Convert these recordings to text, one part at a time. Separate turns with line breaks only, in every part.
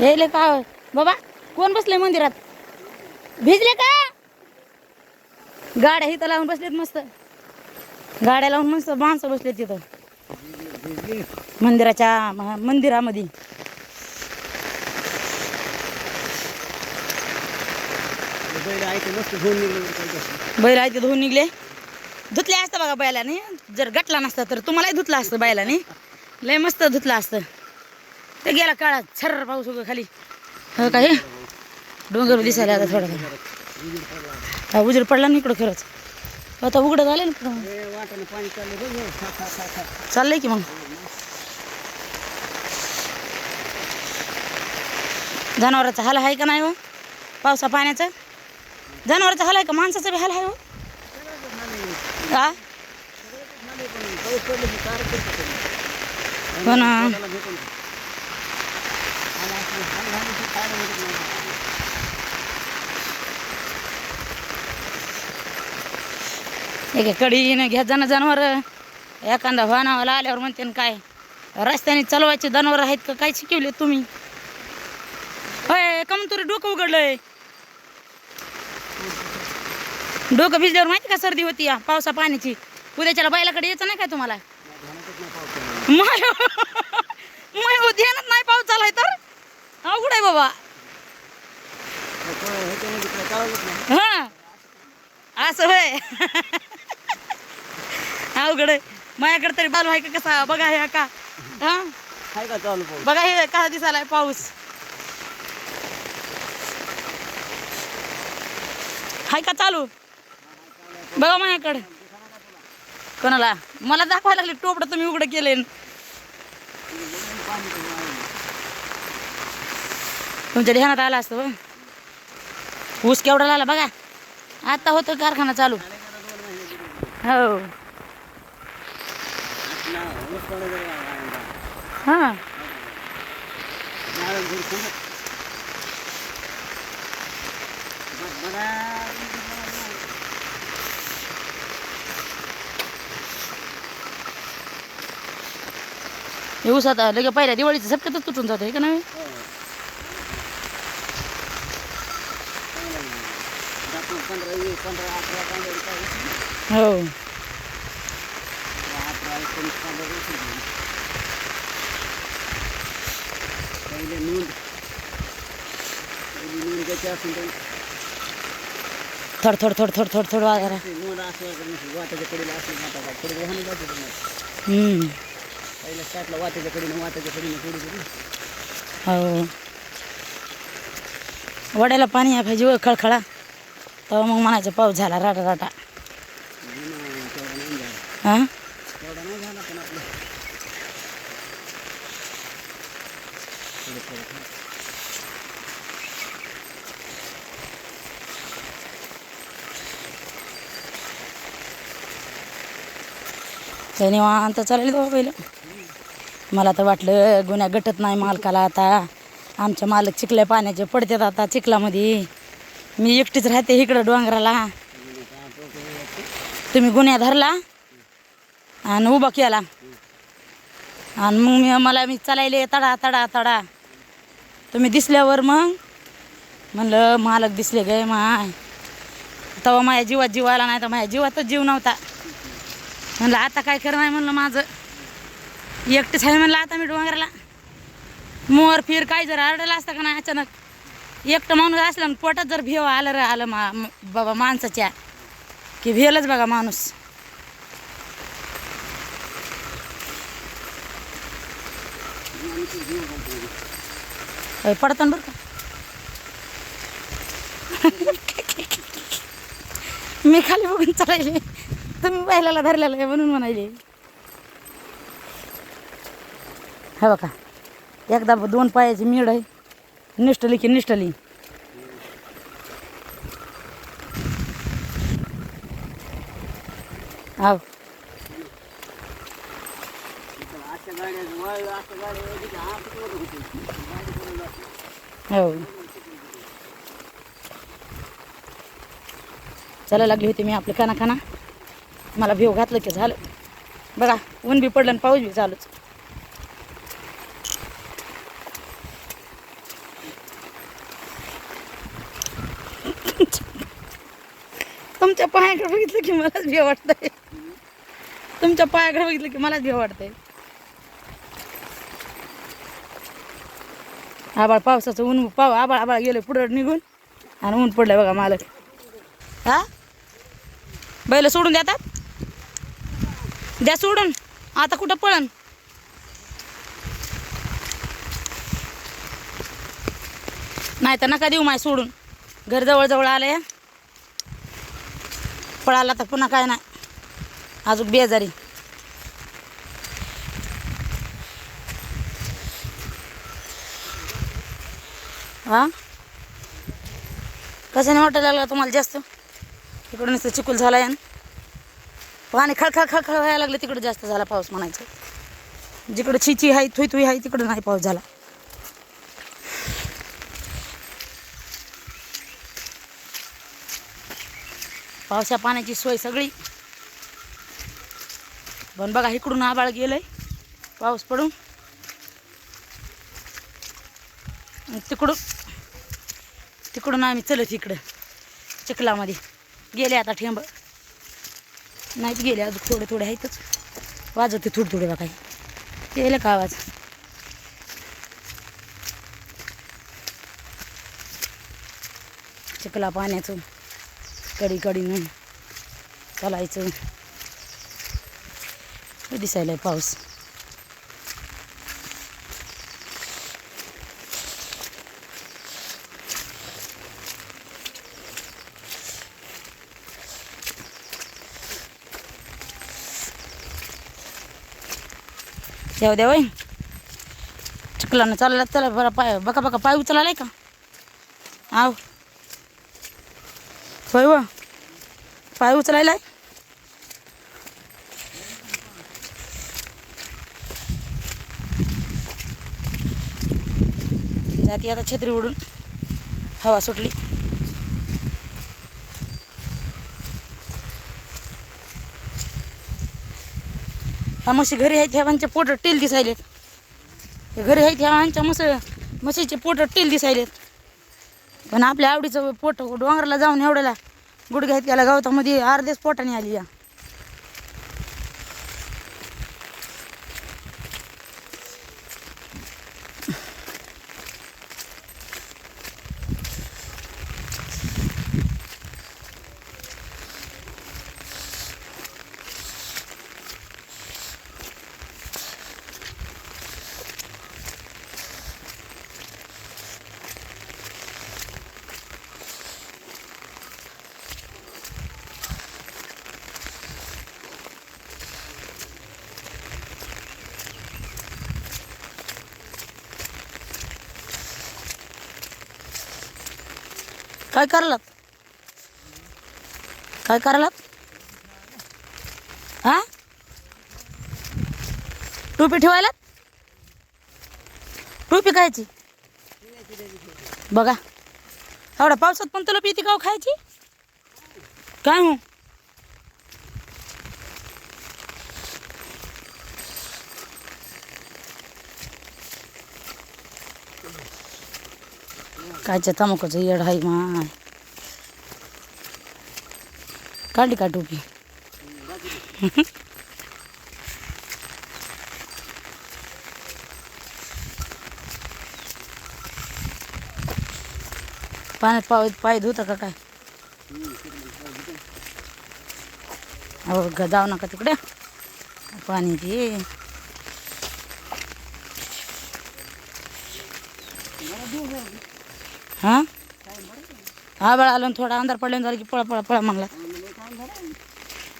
यायले का? बाबा कोण बसले मंदिरात? भिजले का? गाड्या इथं लावून बसलेत मस्त. गाड्या लावून मस्त माणसं बसलेत तिथं. मंदिराच्या मंदिरामध्ये.
बैल आहे ते
आहे धुवून निघले. धुतले असतं बघा बैलाने. जर गटला नसता तर तुम्हालाही धुतला असतं बैलाने. लय मस्त धुतलं असतं. ते गेला काळात छर पाऊस उगं खाली. हो काही डोंगर दिसायला आता थोडा हा उजेड पडला ना इकडं खरंच. आता उघडं झालं ना
इकडं
चाललंय की मग? जनावराचा हाल आहे का नाही हो? पावसा पाण्याचा? जनावराचा हाल आहे का? माणसाचा बी हाल आहे हो?
का
हो ना
त्याला भेटून. आणि आपलं हाल झालं की खायला भेटत नाही.
एक कडीनं घ्या जाणं जनावर. एखादा वाहनावाला आल्यावर म्हणते न काय रस्त्याने चालवायचे जनावर आहेत का? काय शिकवले तुम्ही? होय कम तुरी डोकं उघडलंय. डोकं भिजल्यावर माहिती का सर्दी होती या पावसा पाण्याची? उद्याच्याला बैलाकडे यायचं नाही काय तुम्हाला? माय माय ध्यानात नाही पाऊस चालाय तर? अवघड आहे बाबा. हा. असं होय. अवघड आहे. माझ्याकडे तरी बालू आहे का कसा? बघा हे का? हा? बघा हे कसा दिसायलाय पाऊस. हाय का चालू? बघा माझ्याकडे. कोणाला? मला दाखवायला लागले टोपडं तुम्ही उघडं केले तुमच्या ध्यानात आला असतं ऊस केवढा लागला बघा. आता होतो कारखाना चालू. हो.
हा. ऊस
हां ऊस आता लगे पहिल्या दिवाळीचं झपक्यातच तुटून जातं हे का नाही?
पंधरा पंधरा अठरा पंधरा
हो.
अठरा एकोणीस पंधरा. पहिले नोंद. पहिली नोंद असेल तर.
थोड थोड थोड थोड थोड थोड वाजरा
ते नोंद असं वाटाच्या कडेला असेल वाहन जायचं नाही
हम्म.
पहिल्या स्टार्टला वाटाच्या कडेनं वाटाच्या कडेनं गेली.
हो. वड्याला पाणी आहे पाहिजे खळखळा. तेव्हा मग म्हणायचं पाऊस झाला राटा राटा
जुना
हां निवांत चालेल बाबा पहिलं. मला तर वाटलं गुन्हा गटत नाही मालकाला आता. आमच्या मालक चिखल्या पाण्याचे पडतात आता चिखलामध्ये. मी एकटीच राहते इकडं डोंगराला. तुम्ही गुन्ह्या धरला आणि उभा केला. आणि मग मी मला मी चालायले तडा तडा तडा. तुम्ही दिसल्यावर मग म्हणलं मालक दिसले गे माय. तेव्हा माझ्या जीवात जीव आला नाही तर माझ्या जीवातच जीव नव्हता. म्हणलं आता काय करणार म्हणलं माझं? एकटेच आहे म्हणलं आता मी डोंगराला. मोर फिर काय जर आरडला असता का नाही अचानक? एकटं माणूस असला पोटात जर भेव आलं रे आलं मा बाबा माणसाच्या की भेलच बघा माणूस. अय, पडतं बरं का? मी खाली बघून चालायले तुम्ही बैलाला धरलेलं आहे म्हणून म्हणायले. हे बघा एकदा दोन पायाची मीड आहे. निष्ठली की निष्ठली. हा
हो.
चला लागली होती मी आपलं काना खाना. मला भिव घातलं की झालं. बघा ऊन बी पडलं आणि पाऊस बी चालूच. तुमच्या पायाकडे बघितलं की मलाच भीव वाटतंय. तुमच्या पायाकडे बघितलं की मलाच भीव वाटतंय. आबाळ पावसाचं ऊन पाव आबाळ आबाळ गेलं पुढं निघून आणि ऊन पडलं बघा मालक. हा? बैल सोडून देतात द्या सोडून. आता कुठं पळण नाही तर नका देऊ माय सोडून. घर जवळ जवळ आलंय. पळाला तर पुन्हा काय नाही. अजून बेजारी. हा? कशाने वाटायला लागला तुम्हाला जास्त? इकडं नुसतं चिकूल झाला यान पाणी खळखळ खळखळ व्हायला लागलं तिकडं जास्त झाला पाऊस म्हणायचं. जिकडं छिची आहे थुई थुई आहे तिकडं नाही पाऊस झाला. पावसा पाण्याची सोय सगळी. पण बघा इकडून आबाळ गेलंय. पाऊस पडून. आणि तिकडून तिकडून आम्ही चलत इकडं चिखलामध्ये. गेले आता ठेंब. नाहीत गेले अजून थोडे थोडे आहेतच. वाजवते थोडे थोडे बघा गेले का आवाज? चिखला पाण्याचं. कडी कडीनं चालायचं दिसायला पाऊस. येऊ द्या वय चिखलानं चालला चला बरं पाय बघा बघा पाय उचलालाय का? आव. होय व पाय उचलायलाय जाती आता छत्री उडून हवा सुटली. हा म्हशी घरी आहेत ह्यावांचे पोट टेल दिसायलेत. घरी आहेत ह्यावांच्या मस म्हशीचे पोट टेल दिसायलेत. पण आपल्या आवडीचं पोट डोंगराला जाऊन एवढ्याला गुडघ्यात गेला गवतामध्ये अर्धेच पोटाने आली या. काय करालात? काय करालात? हा? टोपी ठेवायला टोपी खायची? बघा. एवढा पावसात पण तुला पिती का हो खायची? काय हो? कायच्या तमाकोचं येड आहे माय काढली का टोपी? पाण्यात पाय पाय धुता का काय? अहो ग जाऊ नका तिकडे. पाण्याची हां? हा बळा आलं थोडा. अंधार पडल्यानं झालं की पळा पळा पळा मागला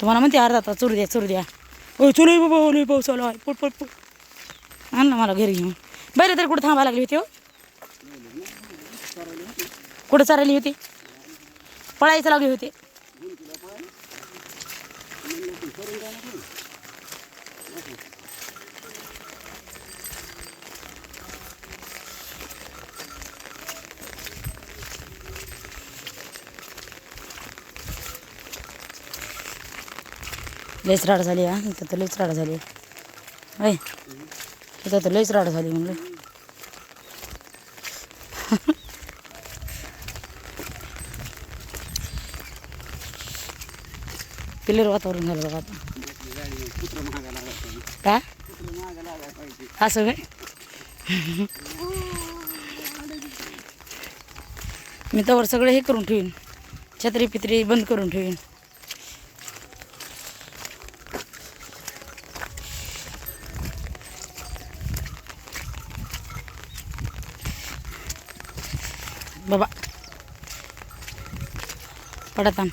तुम्हाला म्हणते अर्धा तास चुरू द्या चुरू द्या. ओ चलो आहे बाबा ओले पाऊस आला आहे. पुट पुट पट आण ना मला घरी घेऊन. बरं तरी कुठं थांबा लागली होती हो? कुठं चालली होती? पळायचं लागली होती. लईच राड झाली हा. इथं तर लईच राड झाली. आहे इथं तर लईच राड झाली म्हणलं. क्लिअर वातावरण झालं बघा आता. का असं काय मी त्यावर सगळं हे करून ठेवीन. छत्री पित्री बंद करून ठेवीन बाबा पडत आण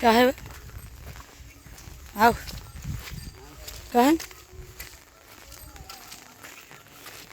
काय आहे? बे? काय